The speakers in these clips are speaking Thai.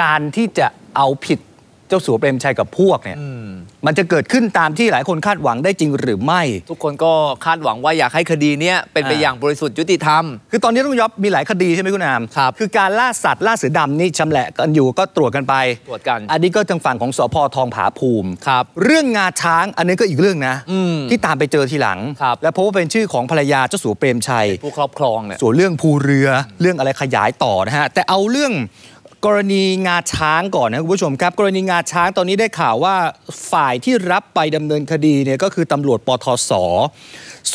การที่จะเอาผิดเจ้าสัวเปรมชัยกับพวกเนี่ยมันจะเกิดขึ้นตามที่หลายคนคาดหวังได้จริงหรือไม่ ทุกคนก็คาดหวังว่าอยากให้คดีเนี้ยเป็นไปอ่าอย่างบริสุทธิ์ยุติธรรม คือตอนนี้ต้องยอบมีหลายคดีใช่ไหมคุณอามครับคือการล่าสัตว์ล่าเสือดำนี่ชำแหละกันอยู่ก็ตรวจกันไปตรวจกันอันนี้ก็ทางฝั่งของสพทองผาภูมิครับเรื่องงาช้างอันนี้ก็อีกเรื่องนะอืมที่ตามไปเจอทีหลังครับและพบว่าเป็นชื่อของภรรยาเจ้าสัวเปรมชัยผู้ครอบครองเนี่ยส่วนเรื่องภูเรือเรื่องอะไรขยายต่อนะฮะแต่เอาเรื่อง กรณีงาช้างก่อนนะคุณผู้ชมครับ กรณีงาช้างตอนนี้ได้ข่าวว่าฝ่ายที่รับไปดำเนินคดีเนี่ยก็คือตำรวจปทศ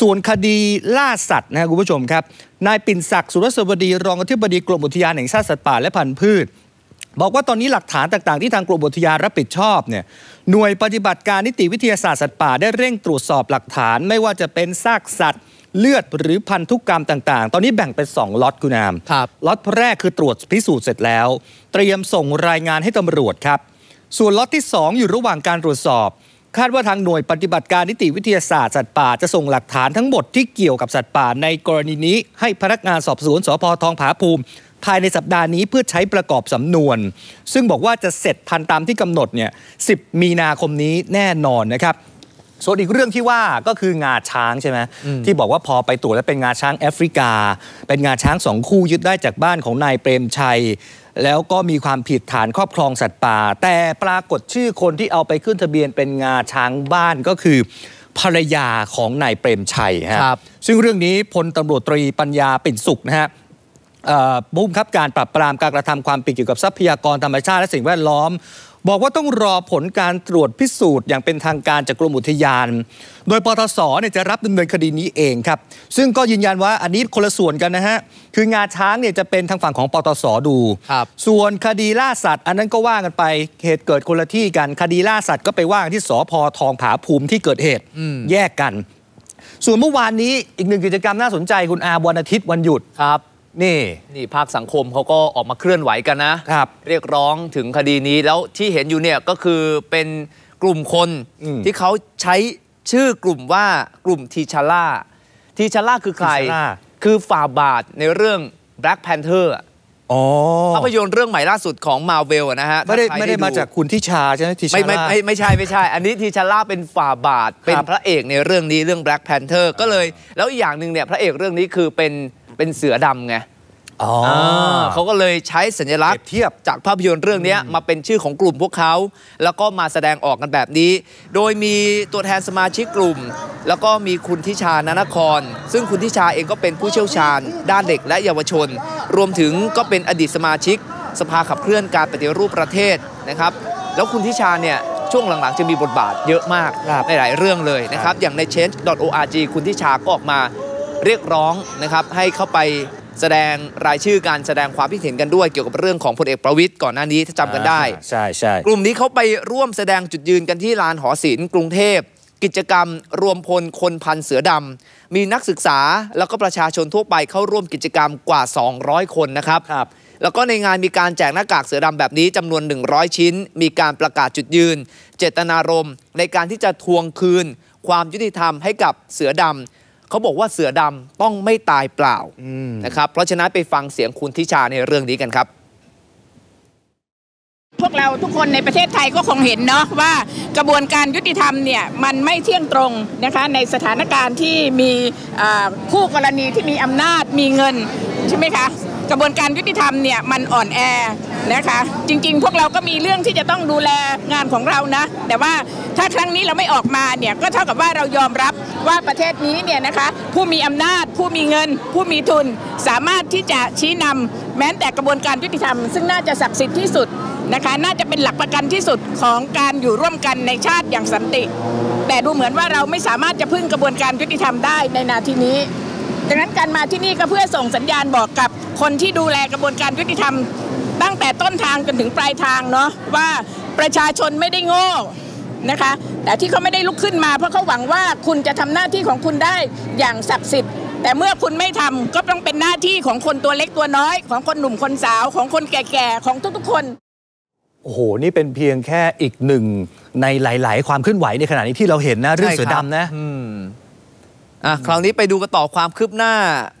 ส่วนคดีล่าสัตว์นะคุณผู้ชมครับนายปิ่นศักดิ์สุรสวัสดีรองอธิบดีกรมอุทยานแห่งชาติสัตว์ป่าและพันธุ์พืช บอกว่าตอนนี้หลักฐานต่างๆ ที่ทางกรมอุทยานรับผิดชอบเนี่ยหน่วยปฏิบัติการนิติวิทยาศาสตร์สัตว์ป่าได้เร่งตรวจสอบหลักฐาน ไม่ว่าจะเป็นซากสัตว์ เลือดหรือพันธุกรรมต่างๆ ตอนนี้แบ่งเป็น2ล็อตคุณอามครับล็อตแรกคือตรวจพิสูจน์เสร็จแล้ว เตรียมส่งรายงานให้ตำรวจครับ ส่วนล็อตที่ 2 อยู่ระหว่างการตรวจสอบ คาดว่าทางหน่วยปฏิบัติการนิติวิทยาศาสตร์สัตว์ป่าจะส่งหลักฐานทั้งหมดที่เกี่ยวกับสัตว์ป่าในกรณีนี้ ให้พนักงานสอบสวนสพทองผาภูมิ ภายในสัปดาห์นี้เพื่อใช้ประกอบสำนวน ซึ่งบอกว่าจะเสร็จทันตามที่กำหนดเนี่ย10 มีนาคมนี้แน่นอนนะครับ ส่วนอีกเรื่องที่ว่าก็คืองาช้างใช่ไหมที่บอกว่าพอไปตรวจแล้วเป็นงาช้างแอฟริกา เป็นงาช้างสองคู่ยึดได้จากบ้านของนายเปรมชัย แล้วก็มีความผิดฐานครอบครองสัตว์ป่า แต่ปรากฏชื่อคนที่เอาไปขึ้นทะเบียนเป็นงาช้างบ้านก็คือ ภรรยาของนายเปรมชัยฮะครับซึ่งเรื่องนี้พลตำรวจตรีปัญญาปิ่นสุขนะฮะเอ่อผู้ บังคับการปราบปรามการกระทำความผิดเกี่ยวกับทรัพยากรธรรมชาติและสิ่งแวดล้อม บอกว่าต้องรอผลการตรวจพิสูจน์อย่างเป็นทางการจากกรมอุทยาน โดยปทศเนี่ยจะรับดำเนินคดีนี้เองครับ ซึ่งก็ยืนยันว่าอันนี้คนละส่วนกันนะฮะ คืองาช้างเนี่ยจะเป็นทางฝั่งของปตศดูครับส่วนคดีล่าสัตว์ อันนั้นก็ว่ากันไปเหตุเกิดคนละที่กัน คดีล่าสัตว์ก็ไปว่ากันที่สพทองผาภูมิที่เกิดเหตุแยกกัน ส่วนเมื่อวานนี้อีกหนึ่งกิจกรรมน่าสนใจคุณอาวันอาทิตย์วันหยุดครับ นี่นี่ภาคสังคมเขาก็ออกมาเคลื่อนไหวกันนะครับ เรียกร้องถึงคดีนี้แล้วที่เห็นอยู่เนี่ยก็คือเป็นกลุ่มคนอืมที่เขาใช้ชื่อกลุ่มว่ากลุ่มทีชาร่าทีชาร่าคือใคร T'Challa คือฝ่าบาทในเรื่อง Black Panther อะอ๋อภาพยนตร์เรื่องใหม่ล่าสุดของมาเวลนะฮะไม่ได้ถ้ใครไม่ได้มาจากคุณทิชาใช่ไหมทิชาไม่ไม่ไม่ไม่ใช่ไม่ใช่ อันนี้ทีชาร่าเป็นฝ่าบาท เป็นพระเอกในเรื่องนี้เรื่อง Black Panther ก็เลย แล้วอีกอย่างหนึ่งเนี่ยพระเอกเรื่องนี้คือเป็น เป็นเสือดำไงอ๋อาเขาก็เลยใช้สัญลักษเปรีณ์ยบเทียบจากภาพยนตร์เรื่องนี้มาเป็นชื่อของกลุ่มพวกเขา แล้วก็มาแสดงออกกันแบบนี้ โดยมีตัวแทนสมาชิกกลุ่ม แล้วก็มีคุณทิชานานคร ซึ่งคุณทิชาเองก็เป็นผู้เชี่ยวชาญ ด้านเด็กและเยาวชน รวมถึงก็เป็นอดีตสมาชิก สภาขับเคลื่อนการปฏิรูปประเทศนะครับ แล้วคุณทิชาเนี่ยช่วงหลังๆ จะมีบทบาทเยอะมากครับในหลายเรื่องเลยนะครับ อย่างใน change.org คุณทิชาก็ออกมา เรียกร้องนะครับให้เข้าไปแสดงรายชื่อการแสดงความคิดเห็นกันด้วยเกี่ยวกับเรื่องของพลเอกประวิตยก่อนหน้านี้ถ้าจำกันได้อ่าใช่ใช่กลุ่มนี้เขาไปร่วมแสดงจุดยืนกันที่ลานหอศิลป์กรุงเทพ กิจกรรมรวมพลคนพันเสือดำมีนักศึกษาแล้วก็ประชาชนทั่วไปเข้าร่วมกิจกรรมกว่า 200 คนนะครับครับ แล้วก็ในงานมีการแจกหน้ากากเสือดำแบบนี้จำนวน 100 ชิ้น มีการประกาศจุดยืน เจตนารมณ์ในการที่จะทวงคืน ความยุติธรรมให้กับเสือดำ เขาบอกว่าเสือดำต้องไม่ตายเปล่านะครับ เพราะฉะนั้นไปฟังเสียงคุณทิชาในเรื่องนี้กันครับ พวกเราทุกคนในประเทศไทยก็คงเห็นเนาะว่ากระบวนการยุติธรรมเนี่ยมันไม่เที่ยงตรงนะคะในสถานการณ์ที่มีอ่าคู่กรณีที่มีอำนาจมีเงินใช่ไหมคะกระบวนการยุติธรรมเนี่ยมันอ่อนแอนะคะ จริง ๆ พวกเราก็มีเรื่องที่จะต้องดูแลงานของเรานะ แต่ว่าถ้าครั้งนี้เราไม่ออกมาเนี่ยก็เท่ากับว่าเรายอมรับว่าประเทศนี้เนี่ยนะคะผู้มีอำนาจ ผู้มีเงิน ผู้มีทุนสามารถที่จะชี้นำแม้แต่กระบวนการยุติธรรม ซึ่งน่าจะศักดิ์สิทธิ์ที่สุดนะคะน่าจะเป็นหลักประกันที่สุดของการอยู่ร่วมกันในชาติอย่างสันติ แต่ดูเหมือนว่าเราไม่สามารถจะพึ่งกระบวนการยุติธรรมได้ในนาทีนี้ดังนั้นการมาที่นี่ก็เพื่อส่งสัญญาณบอกกับคนที่ดูแลกระบวนการยุติธรรม ตั้งแต่ต้นทางจนถึงปลายทางเนาะว่าประชาชนไม่ได้โง่ นะคะ แต่ที่เขาไม่ได้ลุกขึ้นมา เพราะเขาหวังว่าคุณจะทำหน้าที่ของคุณได้อย่างศักดิ์สิทธิ์แต่เมื่อคุณไม่ทำก็ต้องเป็นหน้าที่ของคนตัวเล็กตัวน้อย ของคนหนุ่มคนสาวของคนแก่ๆของทุกๆคน โอ้โห นี่เป็นเพียงแค่อีกหนึ่งในหลาย ๆ ความเคลื่อนไหวในขณะนี้ที่เราเห็นนะเรื่องเสือดำนะอืมอะคราวนี้ไปดูกันต่อความคืบหน้า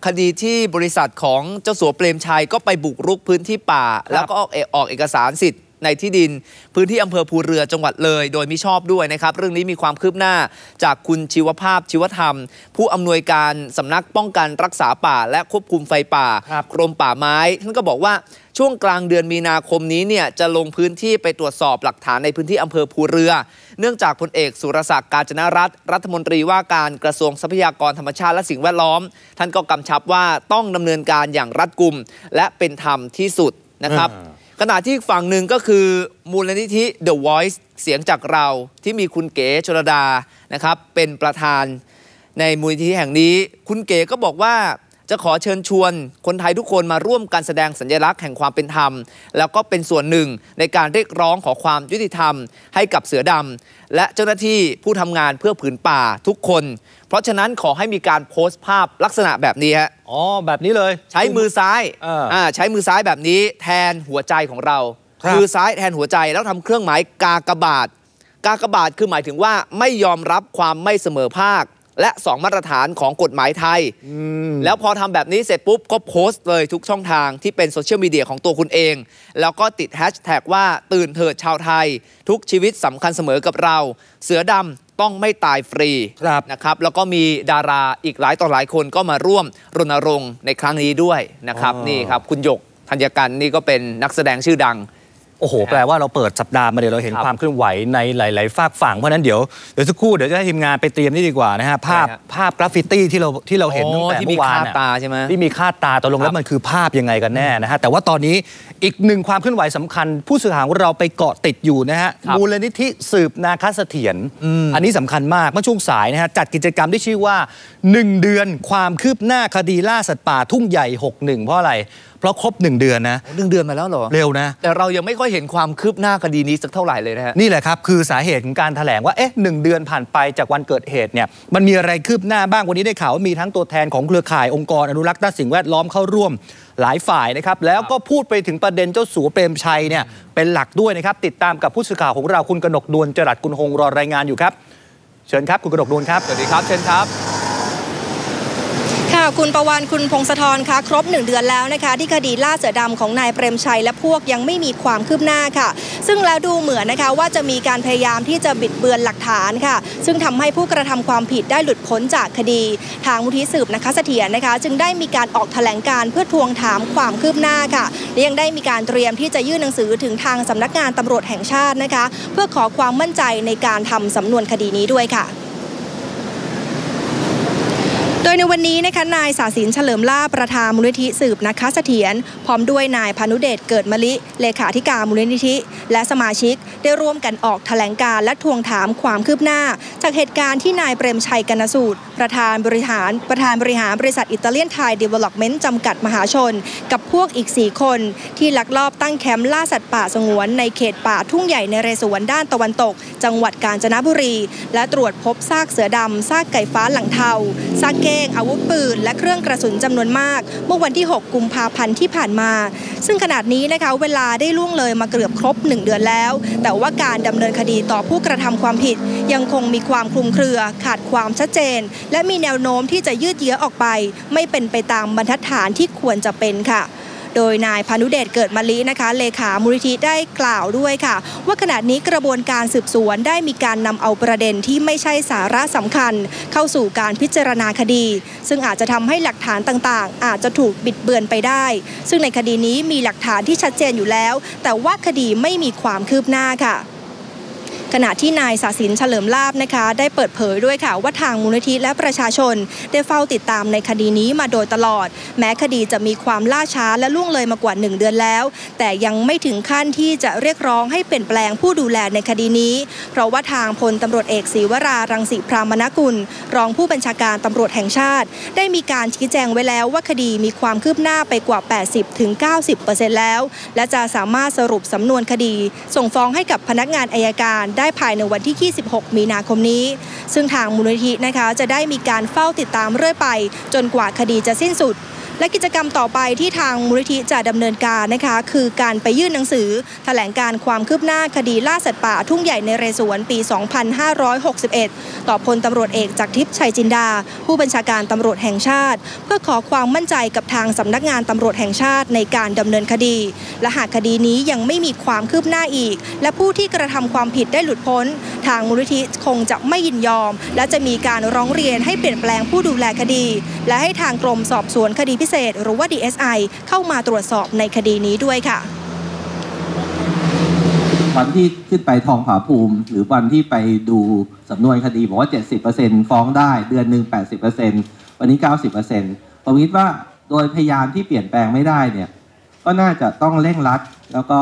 คดีที่บริษัทของเจ้าสัวเปรมชัยก็ไปบุกรุกพื้นที่ป่า แล้วก็ออกเอออกเอกสารสิทธิ์ ในที่ดิน พื้นที่อำเภอภูเรือจังหวัดเลย โดยมิชอบด้วยนะครับเรื่องนี้มีความคืบหน้าจากคุณชีวภาพชีวธรรม ผู้อำนวยการสำนักป้องกันรักษาป่า และควบคุมไฟป่าครับกรมป่าไม้ท่านก็บอกว่าช่วงกลางเดือนมีนาคมนี้เนี่ยจะลงพื้นที่ไปตรวจสอบหลักฐานในพื้นที่อำเภอภูเรือ เนื่องจากพลเอกสุรศักดิ์การจนรัตน์รัฐมนตรีว่าการกระทรวงทรัพยากรธรรมชาติและสิ่งแวดล้อม ท่านก็กำชับว่าต้องดำเนินการอย่างรัดกุม และเป็นธรรมที่สุดนะครับอ่า ขณะที่ฝั่งหนึ่งก็คือมูลนิธิ The Voice เสียงจากเราที่มีคุณเก๋ชลดานะครับเป็นประธานในมูลนิธิแห่งนี้ คุณเก๋ก็บอกว่า จะขอเชิญชวนคนไทยทุกคนมาร่วมการแสดงสัญลักษณ์แห่งความเป็นธรรม แล้วก็เป็นส่วนหนึ่งในการเรียกร้องขอความยุติธรรม ให้กับเสือดำและเจ้าหน้าที่ผู้ทำงานเพื่อผืนป่าทุกคน เพราะฉะนั้นขอให้มีการโพสต์ภาพลักษณะแบบนี้ฮะอ๋อแบบนี้เลย ใช้มือซ้ายเอออ่าใช้มือซ้ายแบบนี้แทนหัวใจของเราครับมือซ้ายแทนหัวใจแล้วทำเครื่องหมายกากบาท กากบาทคือหมายถึงว่าไม่ยอมรับความไม่เสมอภาค และสองมาตรฐานของกฎหมายไทย แล้วพอทำแบบนี้เสร็จปุ๊บ ก็โพสต์เลยทุกช่องทางที่เป็นโซเชียลมีเดียของตัวคุณเอง แล้วก็ติดแฮชแท็กว่าตื่นเถิดชาวไทย ทุกชีวิตสำคัญเสมอกับเรา เสือดำต้องไม่ตายฟรีครับนะครับ แล้วก็มีดาราอีกหลายต่อหลายคนก็มาร่วมรณรงค์ในครั้งนี้ด้วยนะครับอ๋อนี่ครับคุณหยกธัญกันนี่ก็เป็นนักแสดงชื่อดัง โอ้โห แปลว่าเราเปิดสัปดาห์มาเดี๋ยวเราเห็นครับความเคลื่อนไหวในหลาย ๆ ฝากฝั่ง เพราะฉะนั้นเดี๋ยวเดี๋ยวสักครู่เดี๋ยวจะให้ทีมงานไปเตรียมนี่ดีกว่านะฮะภาพอะไรฮะภาพกราฟฟิตี้ที่เราที่เราเห็นตั้งแต่อ๋อที่เมื่มีอวานคาน่ะตาใช่ไหมที่มีคาดตาตกลงครับแล้วมันคือภาพยังไงกันแน่นะฮะแต่ว่าตอนนี้อีกหนึ่งความเคลื่อนไหวสำคัญ ผู้สื่อข่าวของเราไปเกาะติดอยู่นะฮะครับมูลนิธิสืบนาคเสถียรอืมอันนี้สำคัญมากเมื่อช่วงสายนะฮะจัดกิจกรรมที่ชื่อว่า 1 เดือนความคืบหน้าคดีล่าสัตว์ป่าทุ่งใหญ่ 61 เพราะอะไร เพราะครบ 1 เดือนนะหนึ่งเดือนมาแล้วเหรอ เร็วนะ แต่เรายังไม่ค่อยเห็นความคืบหน้าคดีนี้สักเท่าไหร่เลยนะฮะ นี่แหละครับ คือสาเหตุของการถแถลงว่าเอ๊ะหนึ่งเดือนผ่านไปจากวันเกิดเหตุเนี่ยมันมีอะไรคืบหน้าบ้างวันนี้ได้ข่าวว่ามีทั้งตัวแทนของเครือข่ายองค์กรอนุรักษ์ด้านสิ่งแวดล้อมเข้าร่วมหลายฝ่ายนะครับแล้วก็พูดไปถึงประเด็นเจ้าสัวเปรมชัยเนี่ยเป็นหลักด้วยนะครับติดตามกับผู้สื่อข่าวของเราคุณกนกดวนจรัสกุลหงรอรายงานอยู่ครับ เชิญครับคุณกนกดวนครับสวัสดีครับเชิญครับ ค่ะคุณประวันคุณพงศธรคะครบ 1 เดือนแล้วนะคะที่คดีล่าเสือดำของนายเปรมชัยและพวกยังไม่มีความคืบหน้าค่ะ ซึ่งแล้วดูเหมือนนะคะว่าจะมีการพยายามที่จะบิดเบือนหลักฐานค่ะ ซึ่งทำให้ผู้กระทำความผิดได้หลุดพ้นจากคดี ทางมูลที่สืบนะคะเสถียรนะคะ จึงได้มีการออกแถลงการเพื่อทวงถามความคืบหน้าค่ะและยังได้มีการเตรียมที่จะยื่นหนังสือถึงทางสำนักงานตำรวจแห่งชาตินะคะ เพื่อขอความมั่นใจในการทำสำนวนคดีนี้ด้วยค่ะ ยในวันนี้นะคะนายสาสินเฉลิมลาประธานมูลนิธิสืบนะคะเสถียรพร้อมด้วยนายพานุเดชเกิดมะลิเลขาธิการมูลนิธิ และสมาชิกได้ร่วมกันออกแถลงการและทวงถามความคืบหน้า จากเหตุการณ์ที่นายเปรมชัยกนสูตร ประธานบริหารประธานบริหารบริษัทอิตาเลียนไทยเดเวล็อปเมนต์จำกัดมหาชน กับพวกอีก 4 คน ที่ลักลอบตั้งแคมป์ล่าสัตว์ป่าสงวน ในเขตป่าทุ่งใหญ่ในเรสวนด้านตะวันตก จังหวัดกาญจนบุรี และตรวจพบซากเสือดำซากไก่ฟ้าหลังเทาซากเก้ขอาวุธปืน และเครื่องกระสุนจำนวนมาก เมื่อวันที่ 6 กุมภาพันธ์ที่ผ่านมา ซึ่งขนาดนี้นะคะเวลาได้ล่วงเลยมาเกือบครบ 1 เดือนแล้ว แต่ว่าการดำเนินคดีต่อผู้กระทำความผิด ยังคงมีความคลุมเครือ ขาดความชัดเจน และมีแนวโน้มที่จะยืดเยื้อออกไป ไม่เป็นไปตามบรรทัดฐานที่ควรจะเป็นค่ะ โดยนายพานุเดชเกิดมะลินะคะ เลขามูลนิธิได้กล่าวด้วยค่ะ ว่าขณะนี้กระบวนการสืบสวนได้มีการนำเอาประเด็นที่ไม่ใช่สาระสำคัญ เข้าสู่การพิจารณาคดี ซึ่งอาจจะทำให้หลักฐานต่างๆ อาจจะถูกบิดเบือนไปได้ ซึ่งในคดีนี้มีหลักฐานที่ชัดเจนอยู่แล้ว แต่ว่าคดีไม่มีความคืบหน้าค่ะ ขณะที่นายสาสินเฉลิมลาบนะคะ ได้เปิดเผยด้วยค่ะว่าทางมูลนิธิและประชาชน ได้เฝ้าติดตามในคดีนี้มาโดยตลอด แม้คดีจะมีความล่าช้าและล่วงเลยมากว่า 1 เดือนแล้ว แต่ยังไม่ถึงขั้นที่จะเรียกร้องให้เปลี่ยนแปลงผู้ดูแลในคดีนี้ เพราะว่าทางพลตำรวจเอกศีวรารังสิพรามนกุล รองผู้บัญชาการตำรวจแห่งชาติ ได้มีการชี้แจงไว้แล้วว่าคดีมีความคืบหน้าไปกว่า 80-90%แล้ว และจะสามารถสรุปสำนวนคดี ส่งฟ้องให้กับพนักงานอายการได้ได้ภายในวันที่ 26 มีนาคมนี้ ซึ่งทางมูลนิธินะคะจะได้มีการเฝ้าติดตามเรื่อยไป จนกว่าคดีจะสิ้นสุด และกิจกรรมต่อไปที่ทางมูลนิธิจะดำเนินการนะคะคือการไปยื่นหนังสือ แถลงการความคืบหน้าคดีล่าสัตว์ป่าทุ่งใหญ่ในเรศวรปี 2561 ต่อพลตำรวจเอกจากทิพย์ชัยจินดา ผู้บัญชาการตำรวจแห่งชาติ เพื่อขอความมั่นใจกับทางสำนักงานตำรวจแห่งชาติในการดำเนินคดี และหากคดีนี้ยังไม่มีความคืบหน้าอีก และผู้ที่กระทำความผิดได้หลุดพ้น ทางมูลนิธิคงจะไม่ยินยอม และจะมีการร้องเรียนให้เปลี่ยนแปลงผู้ดูแลคดี และให้ทางกรมสอบสวนคดีพิเศษหรือว่า DSI เข้ามาตรวจสอบในคดีนี้ด้วยค่ะ วันที่ขึ้นไปทองผาภูมิ หรือวันที่ไปดูสำนวนคดีบอกว่า 70%ฟ้องได้เดือนหนึ่ง80%วันนี้ 90%ผมคิดว่าโดยพยานที่เปลี่ยนแปลงไม่ได้เนี่ยก็น่าจะต้องเร่งรัดแล้วก็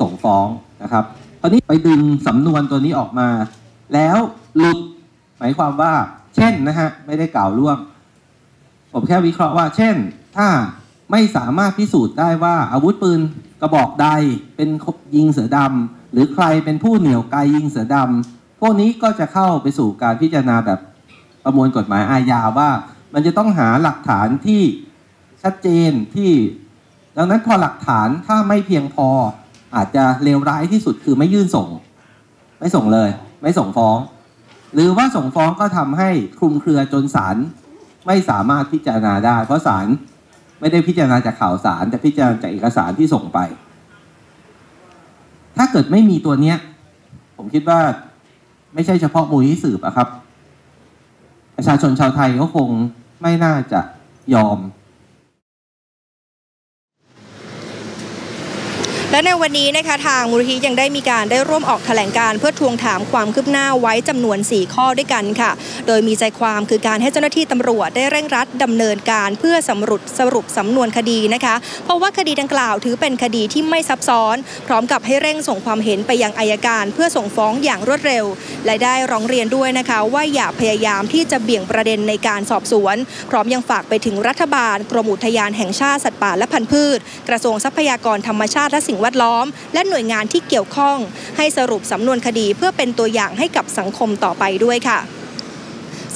ส่งฟ้องนะครับตอนนี้ไปดึงสำนวนตัวนี้ออกมา แล้วหลุดหมายความว่า เช่นนะฮะไม่ได้กล่าวล่วง ผมแค่วิเคราะห์ว่า เช่น ถ้าไม่สามารถพิสูจน์ได้ว่าอาวุธปืนกระบอกใดเป็นยิงเสือดำหรือใครเป็นผู้เหนี่ยวไกยิงเสือดำพวกนี้ก็จะเข้าไปสู่การพิจารณาแบบประมวลกฎหมายอาญาว่า มันจะต้องหาหลักฐานที่ชัดเจนที่ ดังนั้นพอหลักฐานถ้าไม่เพียงพออาจจะเลวร้ายที่สุดคือไม่ยื่นส่ง ไม่ส่งเลย ไม่ส่งฟ้อง หรือว่าส่งฟ้องก็ทำให้คลุมเครือจนศาล ไม่สามารถพิจารณาได้ เพราะศาลไม่ได้พิจารณาจากข่าวสารแต่พิจารณาจากเอกสารที่ส่งไป ถ้าเกิดไม่มีตัวเนี้ย ผมคิดว่าไม่ใช่เฉพาะมูลที่สืบอะครับ ประชาชนชาวไทยก็คงไม่น่าจะยอม และในวันนี้นะคะทางมูลนิธิยังได้มีการได้ร่วมออกแถลงการเพื่อทวงถามความคืบหน้าไว้จำนวน 4 ข้อด้วยกันค่ะ โดยมีใจความคือการให้เจ้าหน้าที่ตำรวจได้เร่งรัดดำเนินการเพื่อสำรุปสรุปสำนวนคดีนะคะ เพราะว่าคดีดังกล่าวถือเป็นคดีที่ไม่ซับซ้อน พร้อมกับให้เร่งส่งความเห็นไปยังอายการ เพื่อส่งฟ้องอย่างรวดเร็ว และได้ร้องเรียนด้วยนะคะ ว่าอย่าพยายามที่จะเบี่ยงประเด็นในการสอบสวน พร้อมยังฝากไปถึงรัฐบาลกรมอุทยานแห่งชาติสัตว์ป่าและพันธุ์พืช กระทรวงทรัพยากรธรรมชาติและสิ่งแวดล้อม และหน่วยงานที่เกี่ยวข้อง ให้สรุปสำนวนคดีเพื่อเป็นตัวอย่างให้กับสังคมต่อไปด้วยค่ะ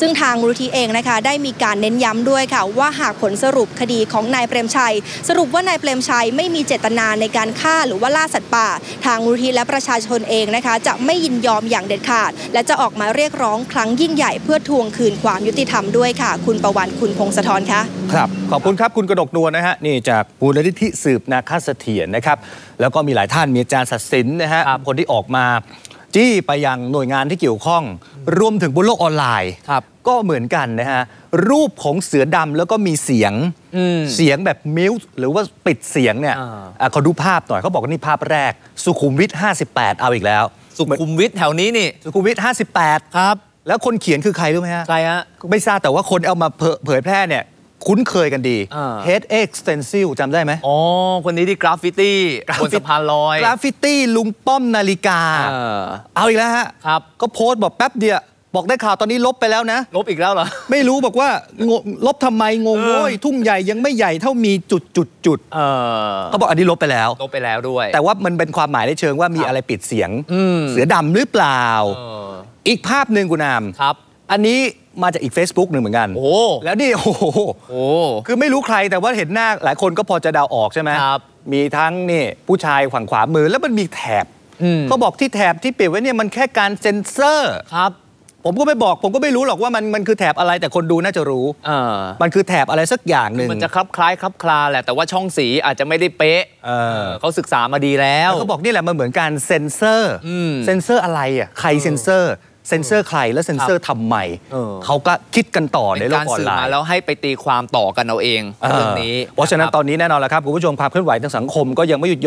ซึ่งทางมูลนิธิเองนะคะได้มีการเน้นย้ำด้วยค่ะ ว่าหากผลสรุปคดีของนายเปรมชัย สรุปว่านายเปรมชัยไม่มีเจตนาในการฆ่าหรือว่าล่าสัตว์ป่า ทางมูลนิธิและประชาชนเองนะคะ จะไม่ยินยอมอย่างเด็ดขาด และจะออกมาเรียกร้องครั้งยิ่งใหญ่เพื่อทวงคืนความยุติธรรมด้วยค่ะ คุณประวันคุณพงศธรคะครับขอบคุณครับคุณกระดกนวลนะฮะนี่จากมูลนิธิสืบนาคเสถียรนะครับแล้วก็มีหลายท่านมีอาจารย์ศักดิ์สินนะฮะครับคนที่ออกมาจี้ไปยังหน่วยงานที่เกี่ยวข้อง รวมถึงบนโลกออนไลน์ครับ ก็เหมือนกันนะฮะ รูปของเสือดำแล้วก็มีเสียงอืมเสียงแบบมิวส์หรือว่าปิดเสียงเนี่ยอ่าอะเขาดูภาพหน่อยเขาบอกว่านี่ภาพแรก สุขุมวิท 58 เอาอีกแล้ว สุขุมวิทแถวนี้นี่ สุขุมวิท 58 ครับ แล้วคนเขียนคือใครรู้ไหมฮะใครฮะไม่ทราบแต่ว่าคนเอามาเผยเผยแพร่เนี่ยคุ้นเคยกันดีอ่า Head X Stencil จำได้ไหมอ๋อ คนนี้ที่กราฟฟิตี้บนสะพานลอย กราฟฟิตี้ลุงป้อมนาฬิกา เออเอาอีกแล้วฮะครับก็โพสต์บอกแป๊บเดียว บอกได้ข่าวตอนนี้ลบไปแล้วนะ ลบอีกแล้วเหรอ ไม่รู้บอกว่างงลบทำไมงงเออโว้ยทุ่งใหญ่ยังไม่ใหญ่เท่ามีจุดจุดจุดเออเขาบอกอันนี้ลบไปแล้วลบไปแล้วด้วย แต่ว่ามันเป็นความหมายในเชิงว่ามีครับอะไรปิดเสียงอืมเสือดำหรือเปล่าเอออีกภาพหนึ่งคุณนามครับ อันนี้มาจากอีก Facebook หนึ่งเหมือนกัน โอ้ แล้วนี่ โอ้โหโอ้คือไม่รู้ใครแต่ว่าเห็นหน้าหลายคนก็พอจะเดาออกใช่ไหมครับ มีทั้งนี่ผู้ชายฝั่งขวามือแล้วมันมีแถบอืมเขาบอกที่แถบที่เปลี่ยนไว้เนี่ยมันแค่การเซ็นเซอร์ครับ ผมก็ไม่บอก ผมก็ไม่รู้หรอกว่ามันมันคือแถบอะไรแต่คนดูน่าจะรู้เออมันคือแถบอะไรสักอย่างหนึ่งมันจะคลับคล้ายคลับคลาแหละแต่ว่าช่องสีอาจจะไม่ได้เป๊ะเออเขาศึกษามาดีแล้วแล้วเขาบอกนี่แหละมันเหมือนการเซ็นเซอร์อืมเซ็นเซอร์อะไรอะใครเซ็นเซอร์เซ็นเซอร์ใครแล้วเซ็นเซอร์ทำไมเออเขาก็คิดกันต่อในเป็นโลกากรออนสื่อไลมาน์แล้วให้ไปตีความต่อกันเอาเองเรื่องนี้ เพราะฉะนั้นคบตอนนี้แน่นอนแล้วครับคุณผู้ชมความเคลื่อนไหวทางสังคมก็ยังไม่หยุด